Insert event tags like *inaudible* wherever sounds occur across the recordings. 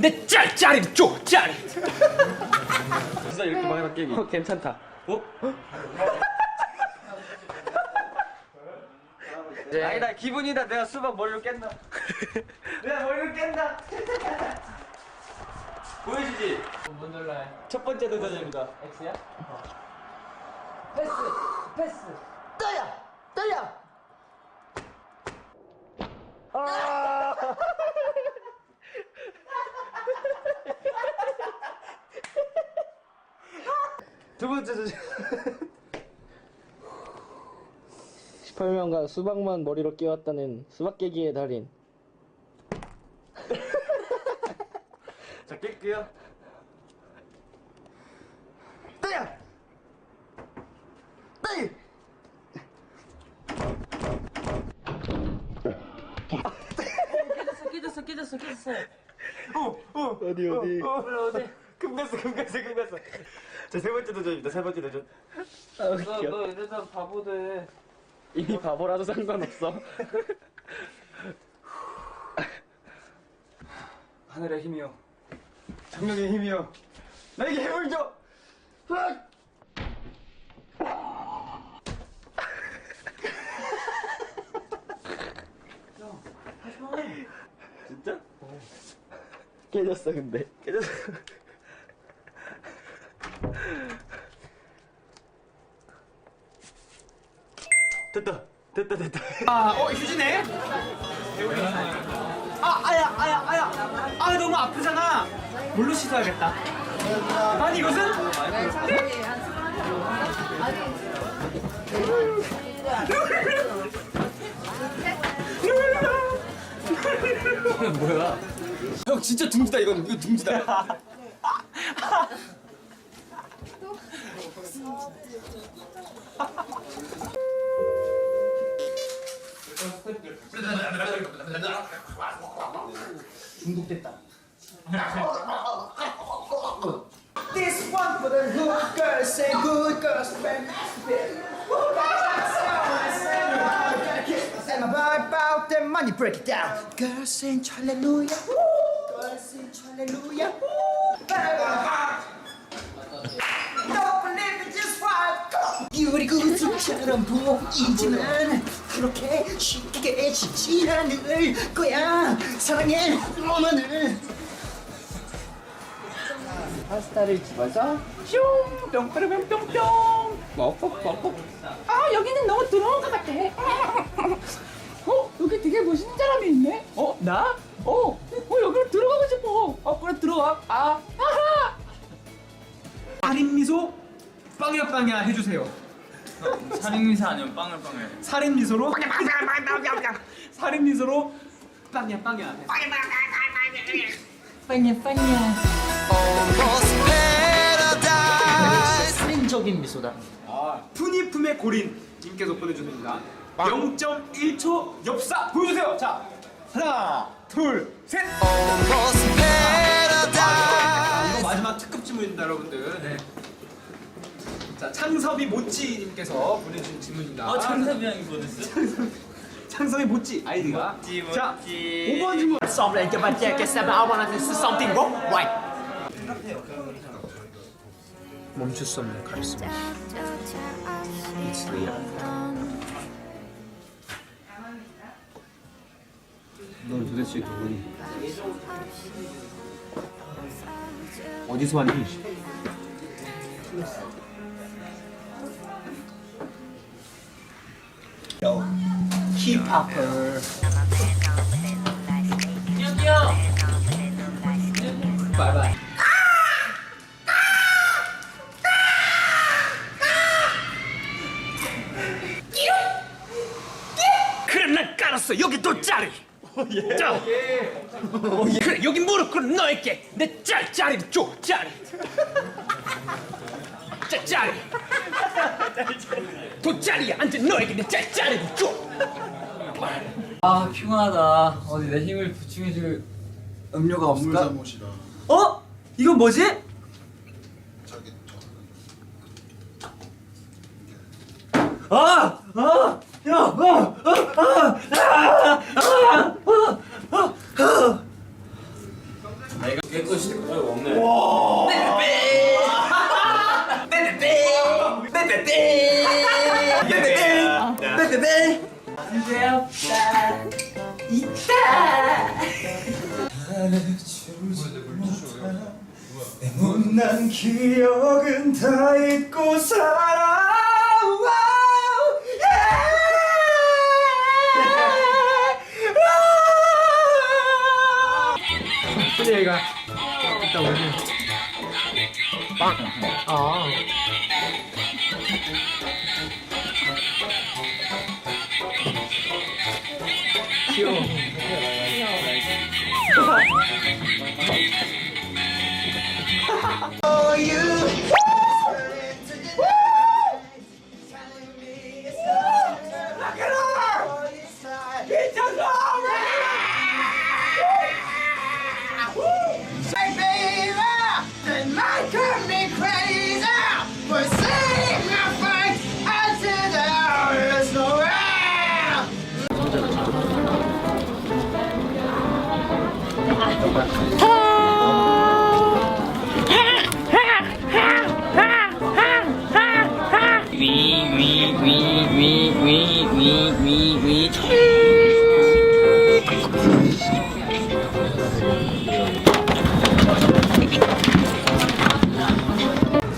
내 짤 짤이 줘 짤. 진짜 이렇게 방해라 깨기. 어, 괜찮다. 어? 이제 *laughs* 아니다 기분이다 내가 수박 머리로 깬다. *laughs* 내가 머리로 깬다. *laughs* 보여주지. 뭔 놀라해? 첫 번째 도전입니다. X야? 패스 패스 떠야 떠야 두 번째 도전. 18명간 *laughs* 수박만 머리로 끼웠다는 수박 깨기의 달인. *laughs* 자 깰게요. 떠야 떠야 깨졌어 깨졌어 깨졌어. 어디 어디? 몰라 어디? 금갔어 금갔어 금갔어. 자세 번째 도전입니다. 세 번째 도전. 너너 이러다 바보 돼. 이미 바보라도 상관없어. 하늘의 힘이여. 정령의 힘이여. 나에게 힘을 줘. 으악! 진짜? 깨졌어 근데. 깨졌어. 됐다. 됐다 됐다. 아, 어, 휴지네? 아, 아야, 아야, 아야. 아, 너무 아프잖아. 물로 씻어야겠다. 아니, 이것은? 뭐야? 형 진짜 둥지다 이건 이거 둥지다. *laughs* This one for the good girls say good girls boy about the money break it down Girls sing hallelujah Girls sing hallelujah Don't believe it just right 유리 구슬처럼 보이지만 그렇게 쉽게 지지 않을 거야 사랑해 너만을 파스타를 집어서 뿅, 뿅뿅뿅뿅뿅. 먹폭 먹폭. 아, 여기는 너무 더러운 것 같아. 어, 여기 되게 멋있는 사람이 있네. 어, 나? 어, 어, 여기로 들어가고 싶어. 어, 그래, 들어와. 아, 아하! 살인 미소 빵야 빵야 해주세요. 살인 미사 아니면 빵을 빵을 살인 미소로 살인 미소로 빵야 빵야. 살인적인 미소다. 푸니품의 고린 님께서 보내주십니다. 0.1초 엽사 보여주세요. 자, 하나, 둘, 셋. 이거 마지막 특급 질문입니다, 여러분들. 네. 자, 창섭이 모찌님께서 보내주신 질문입니다. 어 창섭이 형이 보냈어? 창섭이 모찌 아이디가. 모찌, 자, 모찌. 5번 질문. To my jacket, seven, I wanna do something wrong, right? 멈출 수 없는 카리스마. 넌 도대체 누구니? 어디서 왔니? 힙합per. 바이바이. 그래 난 깔았어 여기 또 짤이. 자. 그래 여기 무릎 꿇은 너에게 내 짤짤이 줘 짤이. 짜 짤이. 돗자리에 앉은 너에게 내 짤짤이 줘. 아 피곤하다 어디 내 힘을 보충해줄 음료가 없을까? 잘못이라 어? 이건 뭐지? 자기 아! 아! 야! 아! 아! 아! 아! 아! 아! 아! 싫어. 어, 없네. 베베베 주세요. 난 기억은 다 잊고 살아 와우, 예. 얘가 이따 오늘 빵. 아. 귀여워.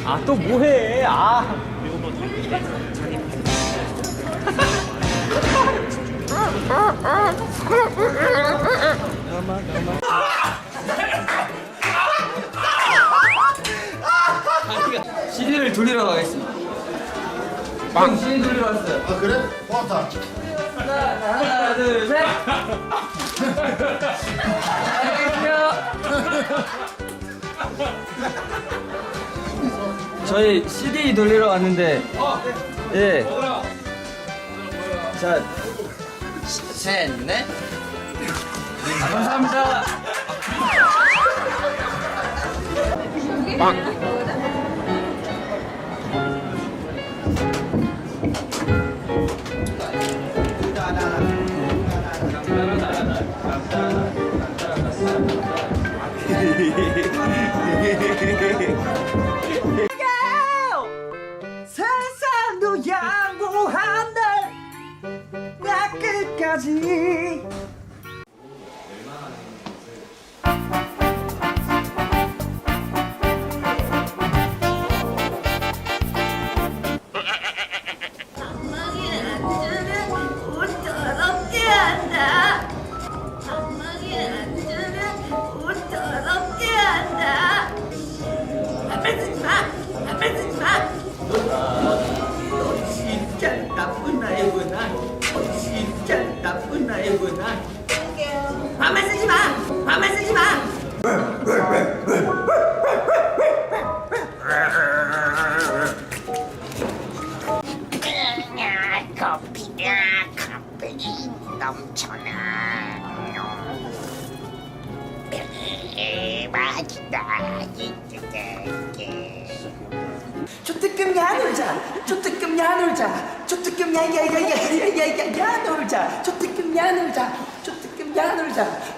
아, 또 뭐해? 아. CD를 돌리러 가겠습니다. 빵. CD 돌리러 왔어요. 아 그래? 고맙다. 하나 둘 셋. 저희 CD 돌리러 왔는데 예. 자, 셋, 넷. 감사합니다. 세 끝까지 넘쳐나. 맛있다. 조뜨끔 야 놀자. 조뜨끔 야 놀자. 조뜨끔 야 야야야야야야 놀자. 조뜨끔 야 놀자. 조뜨끔 야 놀자